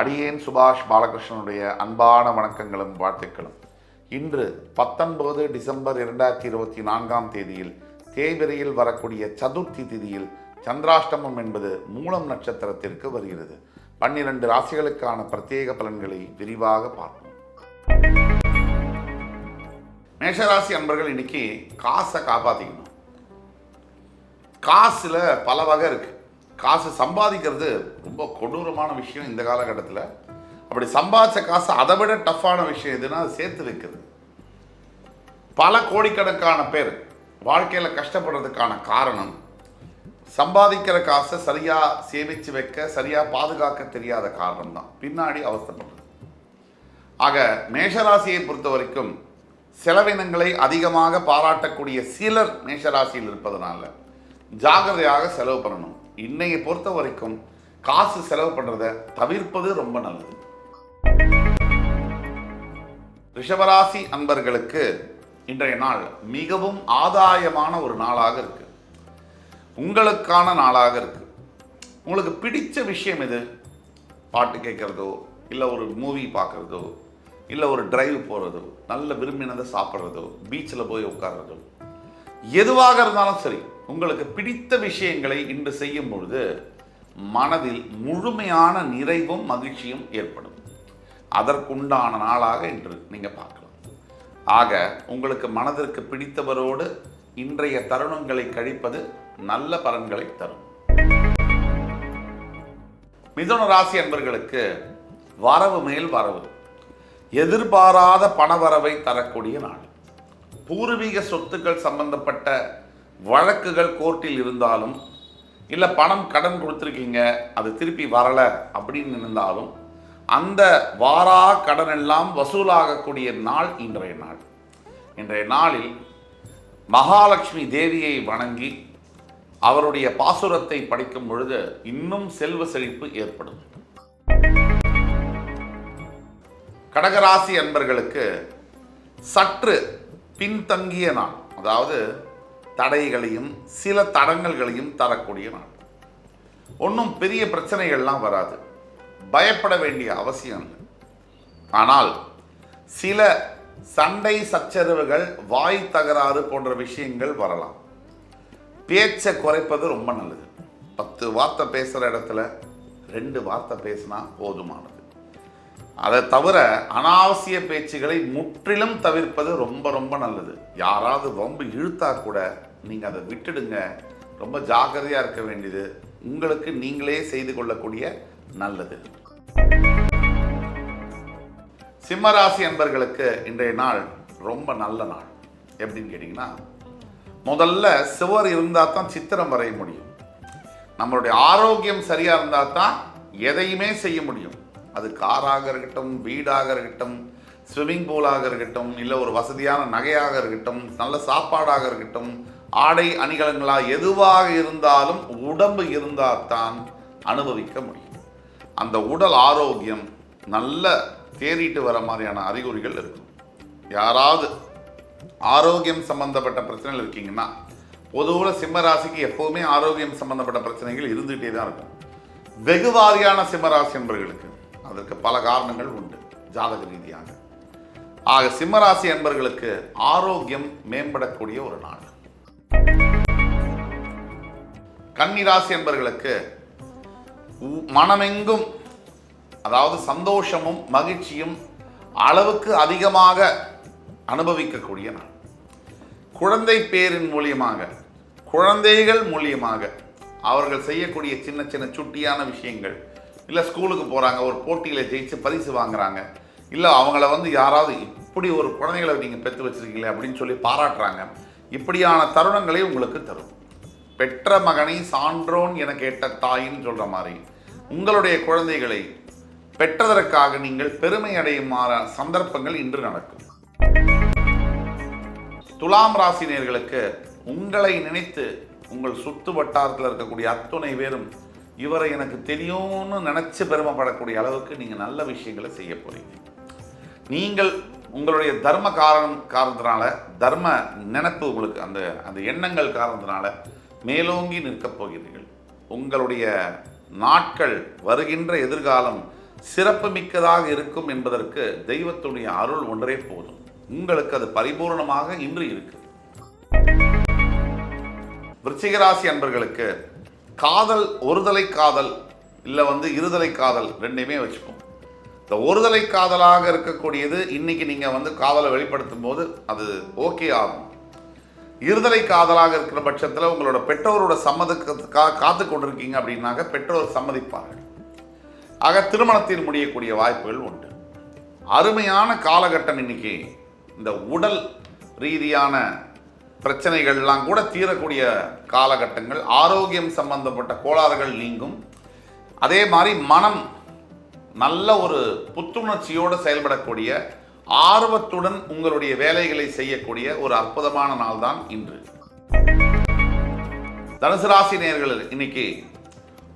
அடியேன் சுபாஷ் பாலகிருஷ்ணனுடைய அன்பான வணக்கங்களும் வாழ்த்துக்களும். இன்று பத்தொன்பது டிசம்பர் இரண்டாயிரத்தி இருபத்தி நான்காம் தேதியில் தேய்பிரையில் வரக்கூடிய சதுர்த்தி திதியில் சந்திராஷ்டமம் என்பது மூலம் நட்சத்திரத்திற்கு வருகிறது. பன்னிரண்டு ராசிகளுக்கான பிரத்யேக பலன்களை விரிவாக பார்ப்போம். மேஷராசி அன்பர்கள் இன்னைக்கு காசை காப்பாற்றிக்கணும் காசில் பல வகை இருக்குது காசு சம்பாதிக்கிறது ரொம்ப கொடூரமான விஷயம் இந்த காலகட்டத்தில். அப்படி சம்பாதிச்ச காசு அதை விட டஃப்பான விஷயம் எதுனா அது சேர்த்து வைக்கிறது. பல கோடிக்கணக்கான பேர் வாழ்க்கையில் கஷ்டப்படுறதுக்கான காரணம் சம்பாதிக்கிற காசை சரியாக சேமித்து வைக்க சரியாக பாதுகாக்க தெரியாத காரணம் தான் பின்னாடி அவஸ்தைப்படுறது. ஆக மேஷராசியை பொறுத்த வரைக்கும் செலவினங்களை அதிகமாக பாராட்டக்கூடிய சிலர் மேஷராசியில் இருப்பதனால ஜாகிரதையாக செலவு பண்ணணும். இன்னையை பொறுத்த வரைக்கும் காசு செலவு பண்ணுறதை தவிர்ப்பது ரொம்ப நல்லது. ரிஷபராசி அன்பர்களுக்கு இன்றைய நாள் மிகவும் ஆதாயமான ஒரு நாளாக இருக்கு. உங்களுக்கான நாளாக இருக்கு. உங்களுக்கு பிடிச்ச விஷயம் எது? பாட்டு கேட்குறதோ இல்லை ஒரு மூவி பார்க்குறதோ இல்லை ஒரு டிரைவ் போகிறதோ நல்ல விரும்பினதை சாப்பிட்றதோ பீச்சில் போய் உட்கார்றதோ எதுவாக இருந்தாலும் சரி உங்களுக்கு பிடித்த விஷயங்களை இன்று செய்யும் பொழுது மனதில் முழுமையான நிறைவும் மகிழ்ச்சியும் ஏற்படும். அதற்குண்டான நாளாக இன்று நீங்கள் பார்க்கலாம். ஆக உங்களுக்கு மனதிற்கு பிடித்தவரோடு இன்றைய தருணங்களை கழிப்பது நல்ல பலன்களை தரும். மிதுன ராசி அன்பர்களுக்கு வரவு மேல் வரவு. எதிர்பாராத பணவரவை தரக்கூடிய நாள். பூர்வீக சொத்துக்கள் சம்பந்தப்பட்ட வழக்குகள் கோர்ட்டில் இருந்தாலும் இல்லை பணம் கடன் கொடுத்துருக்கீங்க அது திருப்பி வரலை அப்படின்னு இருந்தாலும் அந்த வாரா கடன் எல்லாம் வசூலாகக்கூடிய நாள் இன்றைய நாள். இன்றைய நாளில் மகாலட்சுமி தேவியை வணங்கி அவருடைய பாசுரத்தை படிக்கும் பொழுது இன்னும் செல்வ செழிப்பு ஏற்படும். கடகராசி அன்பர்களுக்கு சற்று பின்தங்கிய நாள். அதாவது தடைகளையும் சில தடங்கல்களையும் தரக்கூடிய நாள். ஒன்றும் பெரிய பிரச்சனைகள்லாம் வராது. பயப்பட வேண்டிய அவசியம் இல்லை. ஆனால் சில சண்டை சச்சரவுகள் வாய் தகராறு போன்ற விஷயங்கள் வரலாம். பேச்சை குறைப்பது ரொம்ப நல்லது. பத்து வார்த்தை பேசுகிற இடத்துல ரெண்டு வார்த்தை பேசினா போதுமானது. அதை தவிர அனாவசிய பேச்சுகளை முற்றிலும் தவிர்ப்பது ரொம்ப ரொம்ப நல்லது. யாராவது ரொம்ப இழுத்தா கூட நீங்கள் அதை விட்டுடுங்க. ரொம்ப ஜாக்கிரதையாக இருக்க வேண்டியது. உங்களுக்கு நீங்களே செய்து கொள்ளக்கூடிய நல்லது. சிம்மராசி அன்பர்களுக்கு இன்றைய நாள் ரொம்ப நல்ல நாள். எப்படின்னு கேட்டிங்கன்னா முதல்ல சுவர் இருந்தால் தான் சித்திரம் வரைய முடியும். நம்மளுடைய ஆரோக்கியம் சரியாக இருந்தால் தான் எதையுமே செய்ய முடியும். அது காராக இருக்கட்டும் வீடாக இருக்கட்டும் ஸ்விம்மிங் பூலாக இருக்கட்டும் இல்லை ஒரு வசதியான நகையாக இருக்கட்டும் நல்ல சாப்பாடாக இருக்கட்டும் ஆடை அணிகலங்களாக எதுவாக இருந்தாலும் உடம்பு இருந்தால் தான் அனுபவிக்க முடியும். அந்த உடல் ஆரோக்கியம் நல்ல தேறிட்டு வர மாதிரியான அறிகுறிகள் இருக்கும். யாராவது ஆரோக்கியம் சம்பந்தப்பட்ட பிரச்சனைகள் இருக்கீங்கன்னா பொதுவில் சிம்மராசிக்கு எப்போவுமே ஆரோக்கியம் சம்பந்தப்பட்ட பிரச்சனைகள் இருந்துகிட்டே தான் இருக்கும். வெகுவாரியான சிம்மராசி என்பர்களுக்கு அதற்கு பல காரணங்கள் உண்டு. ஜாதக ரீதியாக. ஆக சிம்மராசி என்பர்களுக்கு ஆரோக்கியம் மேம்படக்கூடிய ஒரு நாள். கன்னிராசி என்பர்களுக்கு மனமெங்கும் அதாவது சந்தோஷமும் மகிழ்ச்சியும் அளவுக்கு அதிகமாக அனுபவிக்கக்கூடிய நாள். குழந்தை பேரின் மூலியமாக குழந்தைகள் மூலியமாக அவர்கள் செய்யக்கூடிய சின்ன சின்ன சுட்டியான விஷயங்கள் இல்லை ஸ்கூலுக்கு போகிறாங்க ஒரு போட்டியில் ஜெயிச்சு பரிசு வாங்குறாங்க. இல்லை அவங்கள வந்து யாராவது இப்படி ஒரு குழந்தைகளை நீங்கள் பெற்று வச்சுருக்கீங்களே அப்படின்னு சொல்லி பாராட்டுறாங்க. இப்படியான தருணங்களை உங்களுக்கு தரும். பெற்ற மகனை சான்றோன் என கேட்ட தாயின்னு சொல்கிற மாதிரி உங்களுடைய குழந்தைகளை பெற்றதற்காக நீங்கள் பெருமை அடையுமாற சந்தர்ப்பங்கள் இன்று நடக்கும். துலாம் ராசினியர்களுக்கு உங்களை நினைத்து உங்கள் சுத்து வட்டாரத்தில் இருக்கக்கூடிய அத்துணை பேரும் இவரை எனக்கு தெரியும்னு நினச்சி பெருமைப்படக்கூடிய அளவுக்கு நீங்கள் நல்ல விஷயங்களை செய்ய போகிறீங்க நீங்கள் உங்களுடைய தர்ம காரணம் காரணத்தினால தர்ம நினைப்பு உங்களுக்கு அந்த அந்த எண்ணங்கள் காரணத்தினால மேலோங்கி நிற்கப் போகிறீர்கள். உங்களுடைய நாட்கள் வருகின்ற எதிர்காலம் சிறப்பு மிக்கதாக இருக்கும் என்பதற்கு தெய்வத்துடைய அருள் ஒன்றே போதும். உங்களுக்கு அது பரிபூர்ணமாக இன்று இருக்கு. விருச்சிகராசி அன்பர்களுக்கு காதல் ஒருதலை காதல் இல்லை வந்து இருதலை காதல் ரெண்டையுமே வச்சுப்போம் இந்த ஒருதலை காதலாக இருக்கக்கூடியது இன்னைக்கு நீங்கள் வந்து காதலை வெளிப்படுத்தும் போது அது ஓகே ஆகும். இருதலை காதலாக இருக்கிற பட்சத்தில் உங்களோட பெற்றோரோட சம்மதத்துக்காக காத்து கொண்டிருக்கீங்க அப்படின்னாக்க பெற்றோர் சம்மதிப்பார்கள். ஆக திருமணத்தில் முடியக்கூடிய வாய்ப்புகள் உண்டு. அருமையான காலகட்டம் இன்னைக்கு. இந்த உடல் ரீதியான பிரச்சனைகள்லாம் கூட தீரக்கூடிய காலகட்டங்கள் ஆரோக்கியம் சம்பந்தப்பட்ட கோளாறுகள் நீங்கும். அதே மாதிரி மனம் நல்ல ஒரு புத்துணர்ச்சியோடு செயல்படக்கூடிய ஆர்வத்துடன் உங்களுடைய வேலைகளை செய்யக்கூடிய ஒரு அற்புதமான நாள் தான் இன்று. தனுசு ராசி நேர்கள் இன்னைக்கு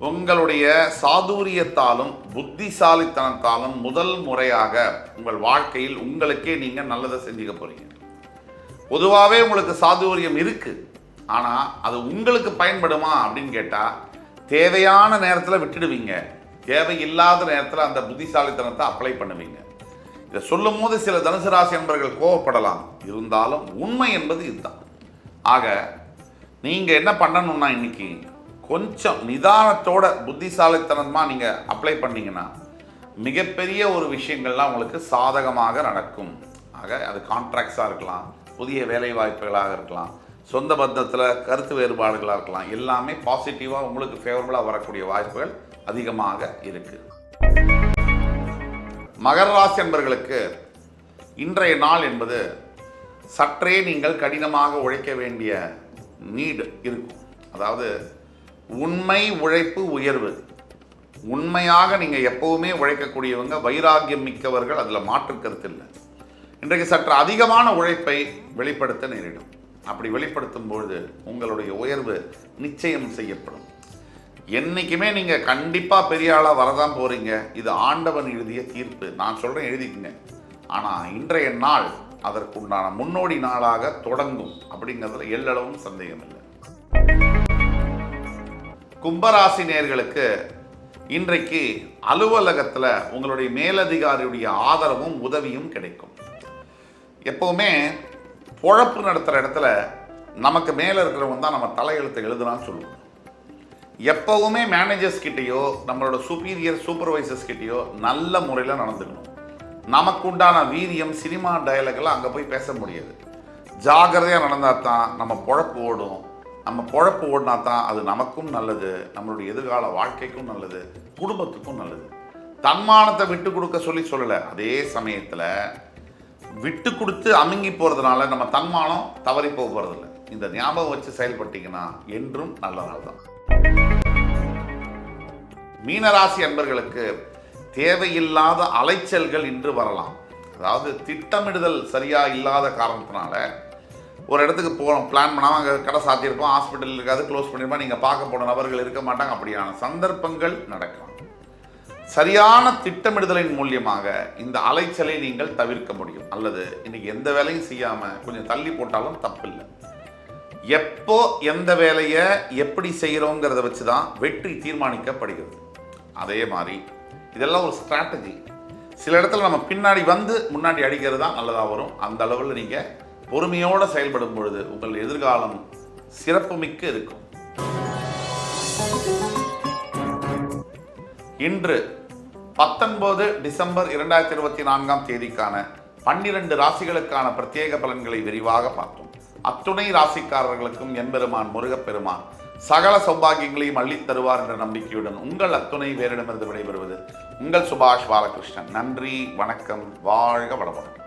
உங்களுடைய சாதுரியத்தாலும் புத்திசாலித்தனத்தாலும் முதல் முறையாக உங்கள் வாழ்க்கையில் உங்களுக்கே நீங்கள் நல்லதை செஞ்சுக்க போறீங்க. பொதுவாகவே உங்களுக்கு சாதுரியம் இருக்குது ஆனால் அது உங்களுக்கு பயன்படுமா அப்படின்னு கேட்டால் தேவையான நேரத்தில் விட்டுடுவீங்க. தேவையில்லாத நேரத்தில் அந்த புத்திசாலித்தனத்தை அப்ளை பண்ணுவீங்க. இதை சொல்லும் போது சில தனுசு ராசி நண்பர்கள் கோவப்படலாம். இருந்தாலும் உண்மை என்பது இதுதான். ஆக நீங்கள் என்ன பண்ணணும்னா இன்றைக்கி கொஞ்சம் நிதானத்தோட புத்திசாலித்தனமாக நீங்கள் அப்ளை பண்ணீங்கன்னா மிகப்பெரிய ஒரு விஷயங்கள்லாம் உங்களுக்கு சாதகமாக நடக்கும். ஆக அது கான்ட்ராக்ட்ஸாக இருக்கலாம். புதிய வேலை வாய்ப்புகளாக இருக்கலாம் சொந்த பந்தத்தில் கருத்து வேறுபாடுகளாக இருக்கலாம் எல்லாமே பாசிட்டிவாக உங்களுக்கு ஃபேவரபுளாக வரக்கூடிய வாய்ப்புகள் அதிகமாக இருக்குது மகர ராசி என்பர்களுக்கு இன்றைய நாள் என்பது சற்றே நீங்கள் கடினமாக உழைக்க வேண்டிய நீடு இருக்கும். அதாவது உண்மை உழைப்பு உயர்வு. உண்மையாக நீங்கள் எப்பவுமே உழைக்கக்கூடியவங்க வைராக்கியம் மிக்கவர்கள் அதில் மாற்று கருத்து இல்லை. இன்றைக்கு சற்று அதிகமான உழைப்பை வெளிப்படுத்த நேரிடும். அப்படி வெளிப்படுத்தும் பொழுது உங்களுடைய உயர்வு நிச்சயம் செய்யப்படும். என்னைக்குமே நீங்கள் கண்டிப்பாக பெரிய ஆளாக வரதான் போகிறீங்க இது ஆண்டவன் எழுதிய தீர்ப்பு. நான் சொல்கிறேன் எழுதிக்குங்க. ஆனால் இன்றைய நாள் அதற்குண்டான முன்னோடி நாளாக தொடங்கும் அப்படிங்கிறதுல எல்லளவும் சந்தேகம் இல்லை கும்பராசி நேர்களுக்கு இன்றைக்கு அலுவலகத்தில் உங்களுடைய மேலதிகாரியுடைய ஆதரவும் உதவியும் கிடைக்கும். எப்போவுமே பொழப்பு நடத்துகிற இடத்துல நமக்கு மேலே இருக்கிறவங்க தான் நம்ம தலையெழுத்தை எழுதுனான்னு சொல்லுவோம். எப்போவுமே மேனேஜர்ஸ் கிட்டேயோ நம்மளோட சுப்பீரியர் சூப்பர்வைசர்ஸ் கிட்டேயோ நல்ல முறையில் நடந்துக்கணும். நமக்கு உண்டான வீரியம் சினிமா டயலாக்லாம் அங்கே போய் பேச முடியாது. ஜாகிரதையாக நடந்தால் தான் நம்ம பொழப்பு ஓடும். நம்ம பொழப்பு ஓடினா தான் அது நமக்கும் நல்லது நம்மளுடைய எதிர்கால வாழ்க்கைக்கும் நல்லது குடும்பத்துக்கும் நல்லது. தன்மானத்தை விட்டு கொடுக்க சொல்லி சொல்லலை. அதே சமயத்தில் விட்டு கொடுத்து அமுங்கி போகிறதுனால நம்ம தன்மானம் தவறி போக போகிறதில்ல இந்த ஞாபகம் வச்சு செயல்பட்டீங்கன்னா என்றும் நல்ல நாள் தான். மீனராசி அன்பர்களுக்கு தேவையில்லாத அலைச்சல்கள் இன்று வரலாம். அதாவது திட்டமிடுதல் சரியாக இல்லாத காரணத்தினால ஒரு இடத்துக்கு போகிறோம் பிளான் பண்ணாமல் அங்கே கடை சாத்தியிருப்போம் ஹாஸ்பிட்டல் இருக்காது க்ளோஸ் பண்ணியிருப்போம் நீங்கள் பார்க்க போன நபர்கள் இருக்க மாட்டாங்க அப்படியான சந்தர்ப்பங்கள் நடக்கலாம். சரியான திட்டமிடுதலின் மூலியமாக இந்த அலைச்சலை நீங்கள் தவிர்க்க முடியும். அல்லது இன்னைக்கு எந்த வேலையும் செய்யாமல் கொஞ்சம் தள்ளி போட்டாலும் தப்பில்லை. எப்போ எந்த வேலையை எப்படி செய்கிறோங்கிறத வச்சு தான் வெற்றி தீர்மானிக்கப்படுகிறது. அதே மாதிரி இதெல்லாம் ஒரு ஸ்ட்ராட்டஜி சில இடத்துல நம்ம பின்னாடி வந்து முன்னாடி அடிக்கிறது தான் நல்லதாக வரும். அந்த அளவில் நீங்கள் பொறுமையோடு செயல்படும் பொழுது உங்கள் எதிர்காலம் சிறப்புமிக்க இருக்கும். இன்று பத்தொன்பது டிசம்பர் இரண்டாயிரத்தி இருபத்தி நான்காம் தேதிக்கான பன்னிரண்டு ராசிகளுக்கான பிரத்யேக பலன்களை விரிவாக பார்த்தோம். அத்துணை ராசிக்காரர்களுக்கும் எம்பெருமான் முருகப்பெருமான் சகல சௌபாகியங்களையும் அள்ளித் தருவார் என்ற நம்பிக்கையுடன் உங்கள் அத்துணை வேரிடமிருந்து விடைபெறுவது உங்கள் சுபாஷ் பாலகிருஷ்ணன். நன்றி வணக்கம் வாழ்க வளமுடன்.